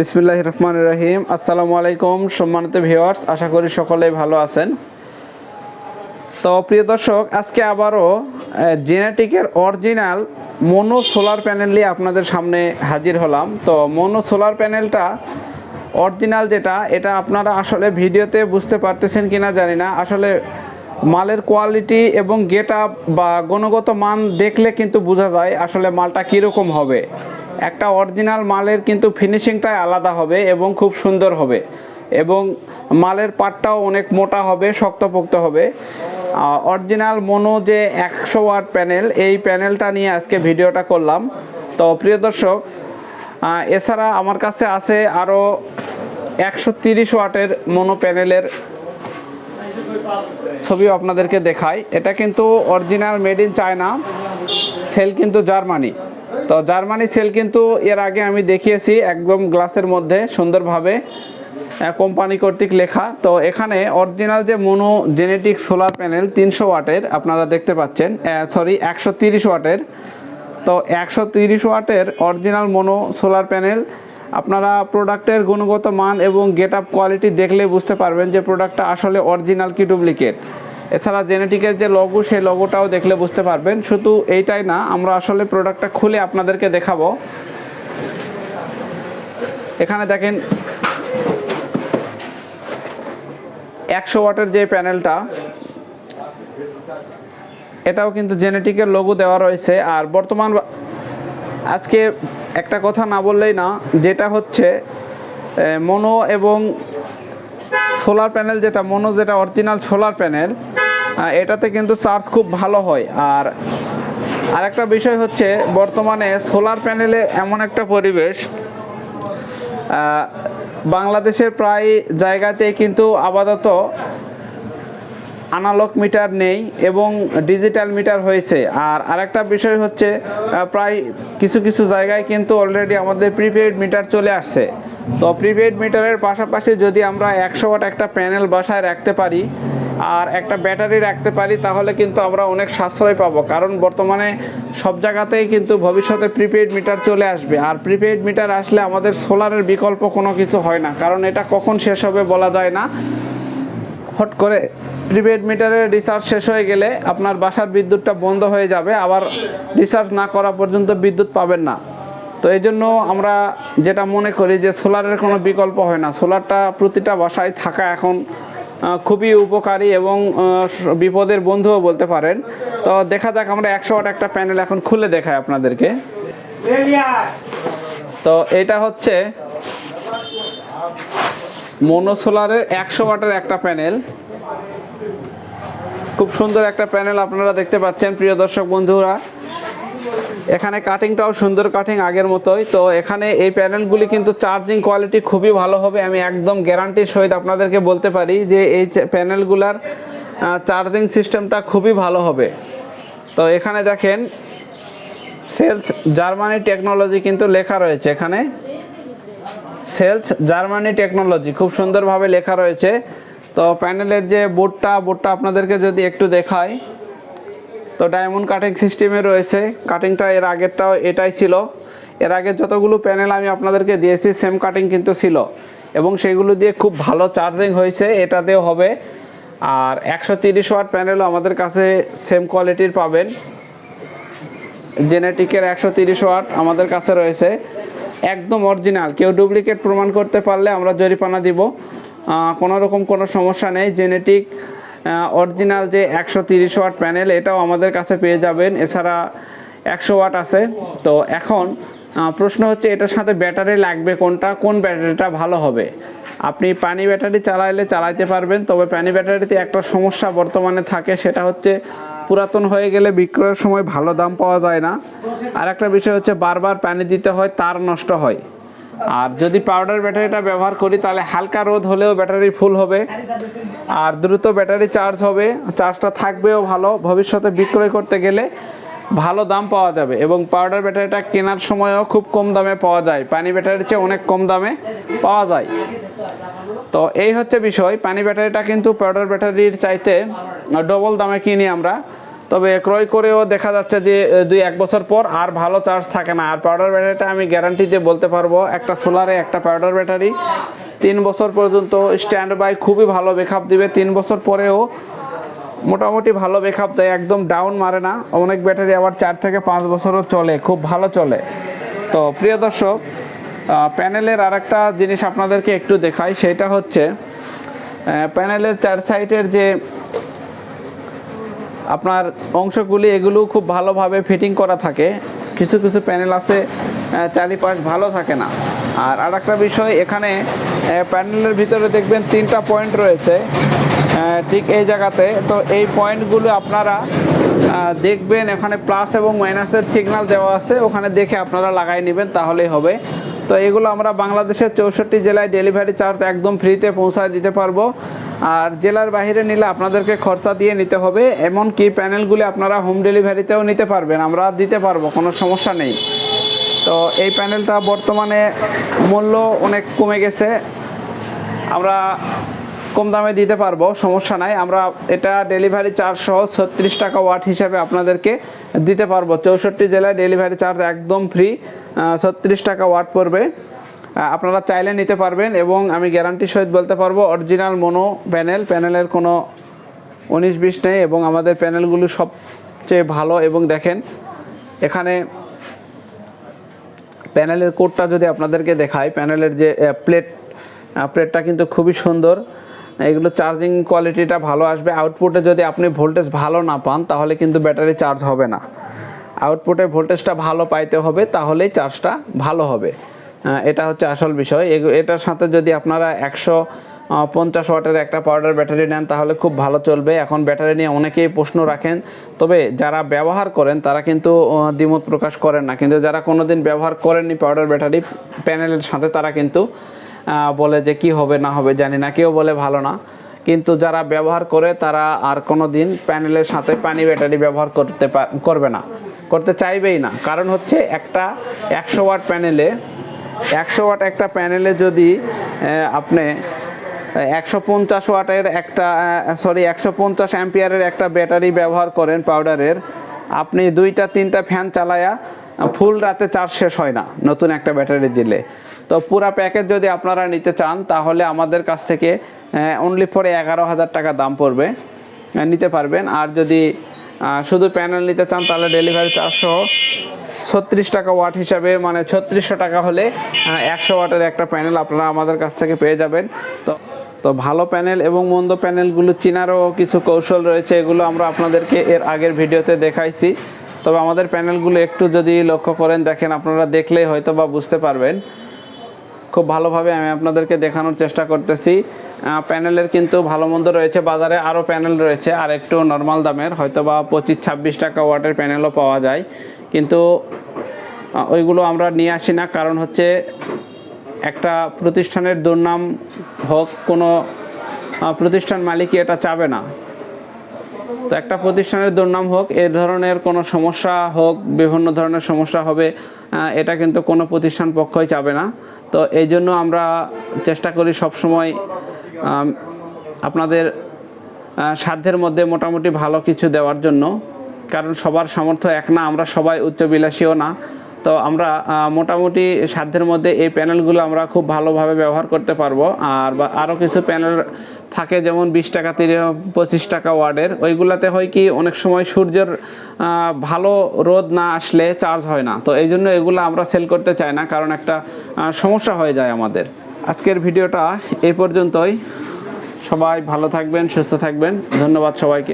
বিসমিল্লাহ রহমান রহিম। আসসালামু আলাইকুম সম্মানিত ভিউয়ার্স, আশা করি সকলেই ভালো আছেন। তো প্রিয় দর্শক, আজকে আবারও জেনেটিকের অরিজিনাল মনো সোলার প্যানেল নিয়ে আপনাদের সামনে হাজির হলাম। তো মনো সোলার প্যানেলটা অরিজিনাল যেটা, এটা আপনারা আসলে ভিডিওতে বুঝতে পারতেছেন কিনা জানি না। আসলে মালের কোয়ালিটি এবং গেট আপ বা গুণগত মান দেখলে কিন্তু বোঝা যায় আসলে মালটা কীরকম হবে। একটা অরিজিনাল মালের কিন্তু ফিনিশিংটাই আলাদা হবে এবং খুব সুন্দর হবে। এবং মালের পাটটাও অনেক মোটা হবে, শক্তপোক্ত হবে। অরিজিনাল মনো যে একশো ওয়াট প্যানেল এই প্যানেলটা নিয়ে আজকে ভিডিওটা করলাম। তো প্রিয় দর্শক এছাড়া আমার কাছে আছে আরও একশো তিরিশ ওয়াটের মনো প্যানেলের ছবি আপনাদেরকে দেখাই। এটা কিন্তু original made in China cell কিন্তু জার্মানি। তো জার্মানি সেল কিন্তু এর আগে আমি দেখিয়েছি একদম গ্লাসের মধ্যে সুন্দরভাবে কোম্পানি কর্তৃক লেখা। তো এখানে অরিজিনাল যে মনো জেনেটিক সোলার প্যানেল তিনশো ওয়াটের আপনারা দেখতে পাচ্ছেন সরি একশো তিরিশ ওয়াটের। তো একশো তিরিশ ওয়াটের অরিজিনাল মনো সোলার প্যানেল, আপনারা প্রোডাক্টের গুণগত মান এবং গেট আপ কোয়ালিটি দেখলে বুঝতে পারবেন যে প্রোডাক্টটা আসলে অরিজিনাল কি ডুপ্লিকেট। এছাড়া জেনেটিকের যে লগো সেই লগোটাও দেখলে বুঝতে পারবেন। শুধু এইটাই না, আমরা আসলে প্রোডাক্টটা খুলে আপনাদেরকে দেখাবো। এখানে দেখেন, একশো ওয়াটের যে প্যানেলটা, এটাও কিন্তু জেনেটিকের লোগো দেওয়া রয়েছে। আর বর্তমান, আজকে একটা কথা না বললেই না, যেটা হচ্ছে মনো এবং সোলার প্যানেল যেটা, মনো যেটা, অরিজিনাল সোলার প্যানেল এটাতে কিন্তু চার্জ খুব ভালো হয়। আর আরেকটা বিষয় হচ্ছে, বর্তমানে সোলার প্যানেলে এমন একটা পরিবেশ বাংলাদেশের প্রায় জায়গাতেই কিন্তু আপাতত আনালগ মিটার নেই এবং ডিজিটাল মিটার হয়েছে। আর আরেকটা বিষয় হচ্ছে প্রায় কিছু কিছু জায়গায় কিন্তু অলরেডি আমাদের প্রিপেড মিটার চলে আসছে। তো প্রিপেড মিটারের পাশাপাশি যদি আমরা একশো ওয়াট একটা প্যানেল বাসায় রাখতে পারি আর একটা ব্যাটারি রাখতে পারি, তাহলে কিন্তু আমরা অনেক সাশ্রয় পাবো। কারণ বর্তমানে সব জায়গাতেই কিন্তু ভবিষ্যতে প্রিপেড মিটার চলে আসবে। আর প্রিপেড মিটার আসলে আমাদের সোলারের বিকল্প কোনো কিছু হয় না। কারণ এটা কখন শেষ হবে বলা যায় না। হট করে প্রিপেড মিটারের রিচার্জ শেষ হয়ে গেলে আপনার বাসার বিদ্যুৎটা বন্ধ হয়ে যাবে। আবার রিচার্জ না করা পর্যন্ত বিদ্যুৎ পাবেন না। তো এই জন্য আমরা যেটা মনে করি যে সোলারের কোনো বিকল্প হয় না। সোলারটা প্রতিটা বাসায় থাকা এখন খুবই উপকারী এবং বিপদের বন্ধুও বলতে পারেন। তো দেখা যাক, আমরা একশো ওয়াট একটা প্যানেল এখন খুলে দেখাই আপনাদেরকে। তো এটা হচ্ছে মনোসোলারের একশো ওয়াটের একটা প্যানেল। খুব সুন্দর একটা প্যানেল আপনারা দেখতে পাচ্ছেন, প্রিয় দর্শক বন্ধুরা। এখানে কাটিংটাও সুন্দর কাটিং আগের মতোই। তো এখানে এই প্যানেলগুলি কিন্তু চার্জিং কোয়ালিটি খুবই ভালো হবে, আমি একদম গ্যারান্টির সহিত আপনাদেরকে বলতে পারি যে এই প্যানেলগুলার চার্জিং সিস্টেমটা খুবই ভালো হবে। তো এখানে দেখেন সেলস জার্মানি টেকনোলজি কিন্তু লেখা রয়েছে এখানে। সেলস জার্মানি টেকনোলজি খুব সুন্দরভাবে লেখা রয়েছে। তো প্যানেলের যে বোর্ডটা বোর্ডটা আপনাদেরকে যদি একটু দেখাই। তো ডায়মন্ড কাটিং সিস্টেমে রয়েছে। কাটিংটা এর আগেরটাও এটাই ছিল। এর আগে যতগুলো প্যানেল আমি আপনাদেরকে দিয়েছি, সেম কাটিং কিন্তু ছিল। এবং সেগুলো দিয়ে খুব ভালো চার্জিং হয়েছে এটাতেও হবে। আর একশো তিরিশ ওয়াট প্যানেলও আমাদের কাছে সেম কোয়ালিটির পাবেন। জেনেটিকের একশো তিরিশ ওয়াট আমাদের কাছে রয়েছে। একদম অরিজিনাল, কেউ ডুপ্লিকেট প্রমাণ করতে পারলে আমরা জরিপানা দিব। কোনো রকম কোনো সমস্যা নেই। জেনেটিক অরিজিনাল যে একশো তিরিশ ওয়াট প্যানেল এটাও আমাদের কাছে পেয়ে যাবেন। এছাড়া একশো ওয়াট আছে। তো এখন প্রশ্ন হচ্ছে, এটার সাথে ব্যাটারি লাগবে কোনটা? কোন ব্যাটারিটা ভালো হবে? আপনি পানি ব্যাটারি চালাইলে চালাইতে পারবেন, তবে পানি ব্যাটারিতে একটা সমস্যা বর্তমানে থাকে, সেটা হচ্ছে পুরাতন হয়ে গেলে বিক্রয়ের সময় ভালো দাম পাওয়া যায় না। আর একটা বিষয় হচ্ছে, বারবার পানি দিতে হয়, তার নষ্ট হয়। আর যদি পাউডার ব্যাটারিটা ব্যবহার করি, তাহলে হালকা রোদ হলেও ব্যাটারি ফুল হবে। আর দ্রুত ব্যাটারি চার্জ হবে। চার্জটা থাকবেও ভালো। ভবিষ্যতে বিক্রয় করতে গেলে ভালো দাম পাওয়া যাবে। এবং পাউডার ব্যাটারিটা কেনার সময়ও খুব কম দামে পাওয়া যায়। পানি ব্যাটারির চেয়ে অনেক কম দামে পাওয়া যায়। তো এই হচ্ছে বিষয়। পানি ব্যাটারিটা কিন্তু পাউডার ব্যাটারির চাইতে ডবল দামে কিনি আমরা। তবে ক্রয় করেও দেখা যাচ্ছে যে দুই এক বছর পর আর ভালো চার্জ থাকে না। আর পাউডার ব্যাটারিটা আমি গ্যারান্টি দিয়ে বলতে পারব, একটা সোলারে একটা পাউডার ব্যাটারি তিন বছর পর্যন্ত স্ট্যান্ড বাই খুবই ভালো ব্যাকআপ দিবে। তিন বছর পরেও মোটামুটি ভালো ব্যাকআপ দেয়, একদম ডাউন মারে না। অনেক ব্যাটারি আবার চার থেকে পাঁচ বছরও চলে, খুব ভালো চলে। তো প্রিয় দর্শক প্যানেলের আরেকটা জিনিস আপনাদেরকে একটু দেখাই, সেটা হচ্ছে প্যানেলের চার সাইডের যে আপনার অংশগুলি এগুলো খুব ভালোভাবে ফিটিং করা থাকে। কিছু কিছু প্যানেল আছে চারিপাশ ভালো থাকে না। আর আর একটা বিষয়, এখানে প্যানেলের ভিতরে দেখবেন তিনটা পয়েন্ট রয়েছে। ঠিক এই জায়গাতে। তো এই পয়েন্টগুলো আপনারা দেখবেন এখানে প্লাস এবং মাইনাসের সিগন্যাল দেওয়া আছে। ওখানে দেখে আপনারা লাগাই নেবেন, তাহলেই হবে। তো এগুলো আমরা বাংলাদেশের চৌষট্টি জেলায় ডেলিভারি চার্জ একদম ফ্রিতে পৌঁছায় দিতে পারব। আর জেলার বাইরে নিলে আপনাদেরকে খরচা দিয়ে নিতে হবে, এমনকি প্যানেলগুলি আপনারা হোম ডেলিভারিতেও নিতে পারবেন, আমরা দিতে পারব, কোনো সমস্যা নেই। তো এই প্যানেলটা বর্তমানে মূল্য অনেক কমে গেছে, আমরা কম দামে দিতে পারব, সমস্যা নাই, আমরা এটা ডেলিভারি চার্জ সহ ছত্রিশ টাকা ওয়াট হিসাবে আপনাদেরকে দিতে পারব। চৌষট্টি জেলায় ডেলিভারি চার্জ একদম ফ্রি ছত্রিশ টাকা ওয়াট পড়বে। আপনারা চাইলে নিতে পারবেন এবং আমি গ্যারান্টি সহিত বলতে পারব, অরিজিনাল মোনো প্যানেল, প্যানেলের কোনো উনিশ বিশ নেই এবং আমাদের প্যানেলগুলো সবচেয়ে ভালো এবং দেখেন, এখানে প্যানেলের কোডটা যদি আপনাদেরকে দেখাই, প্যানেলের যে প্লেট প্লেটটা কিন্তু খুবই সুন্দর। এগুলো চার্জিং কোয়ালিটিটা ভালো আসবে। আউটপুটে যদি আপনি ভোল্টেজ ভালো না পান, তাহলে কিন্তু ব্যাটারি চার্জ হবে না। আউটপুটে ভোল্টেজটা ভালো পাইতে হবে, তাহলেই চার্জটা ভালো হবে। এটা হচ্ছে আসল বিষয়। এটার সাথে যদি আপনারা একশো পঞ্চাশ ওয়াটের একটা পাউডার ব্যাটারি নেন, তাহলে খুব ভালো চলবে। এখন ব্যাটারি নিয়ে অনেকেই প্রশ্ন রাখেন। তবে যারা ব্যবহার করেন, তারা কিন্তু দ্বিমত প্রকাশ করেন না। কিন্তু যারা কোনো দিন ব্যবহার করেননি পাউডার ব্যাটারি প্যানেলের সাথে, তারা কিন্তু বলে যে কি হবে, না হবে, জানি না। কেউ বলে ভালো না। কিন্তু যারা ব্যবহার করে, তারা আর কোনো দিন প্যানেলের সাথে পানি ব্যাটারি ব্যবহার করতে করবে না। করতে চাইবেই না। কারণ হচ্ছে একটা একশো ওয়াট প্যানেলে, একশো ওয়াট একটা প্যানেলে যদি আপনি একশো পঞ্চাশ ওয়াটের একটা সরি একশো পঞ্চাশ অ্যাম্পিয়ারের একটা ব্যাটারি ব্যবহার করেন পাউডারের, আপনি দুইটা, তিনটা ফ্যান চালায়া ফুল রাতে চার্জ শেষ হয় না নতুন একটা ব্যাটারি দিলে। তো পুরা প্যাকেজ যদি আপনারা নিতে চান, তাহলে আমাদের কাছ থেকে অনলি ফর এগারো হাজার টাকা দাম পড়বে নিতে পারবেন। আর যদি শুধু প্যানেল নিতে চান, তাহলে ডেলিভারি চারশো ছত্রিশ টাকা ওয়াট হিসাবে মানে ছত্রিশশো টাকা হলে একশো ওয়াটের একটা প্যানেল আপনারা আমাদের কাছ থেকে পেয়ে যাবেন। তো তো ভালো প্যানেল এবং মন্দ প্যানেলগুলো চিনারও কিছু কৌশল রয়েছে, এগুলো আমরা আপনাদেরকে এর আগের ভিডিওতে দেখাইছি। তবে আমাদের প্যানেলগুলো একটু যদি লক্ষ্য করেন, দেখেন আপনারা দেখলেই হয়তো বা বুঝতে পারবেন। খুব ভালোভাবে আমি আপনাদেরকে দেখানোর চেষ্টা করতেছি। প্যানেলের কিন্তু ভালো মন্দ রয়েছে, বাজারে আরও প্যানেল রয়েছে, আর একটু নর্মাল দামের হয়তো বা পঁচিশ, ছাব্বিশ টাকা ওয়াটের প্যানেলও পাওয়া যায়। কিন্তু ওইগুলো আমরা নিয়ে আসি না, কারণ হচ্ছে একটা প্রতিষ্ঠানের দুর্নাম হোক, কোনো প্রতিষ্ঠান মালিকই এটা চাবে না। তো একটা প্রতিষ্ঠানের দুর্নাম হোক, এ ধরনের কোনো সমস্যা হোক, বিভিন্ন ধরনের সমস্যা হবে এটা কিন্তু কোনো প্রতিষ্ঠান পক্ষই চাবে না। তো এই জন্য আমরা চেষ্টা করি সব সময় আপনাদের সাধ্যের মধ্যে মোটামুটি ভালো কিছু দেওয়ার জন্য। কারণ সবার সামর্থ্য এক না, আমরা সবাই উচ্চবিলাসীও না। তো আমরা মোটামুটি সাধ্যের মধ্যে এই প্যানেলগুলো আমরা খুব ভালোভাবে ব্যবহার করতে পারব। আর বা আরও কিছু প্যানেল থাকে যেমন বিশ টাকা, তিরিশ, পঁচিশ টাকা ওয়ার্ডের। ওইগুলাতে হয় কি, অনেক সময় সূর্যের ভালো রোদ না আসলে চার্জ হয় না। তো এই জন্য এগুলো আমরা সেল করতে চাই না, কারণ একটা সমস্যা হয়ে যায় আমাদের। আজকের ভিডিওটা এই পর্যন্তই। সবাই ভালো থাকবেন, সুস্থ থাকবেন। ধন্যবাদ সবাইকে।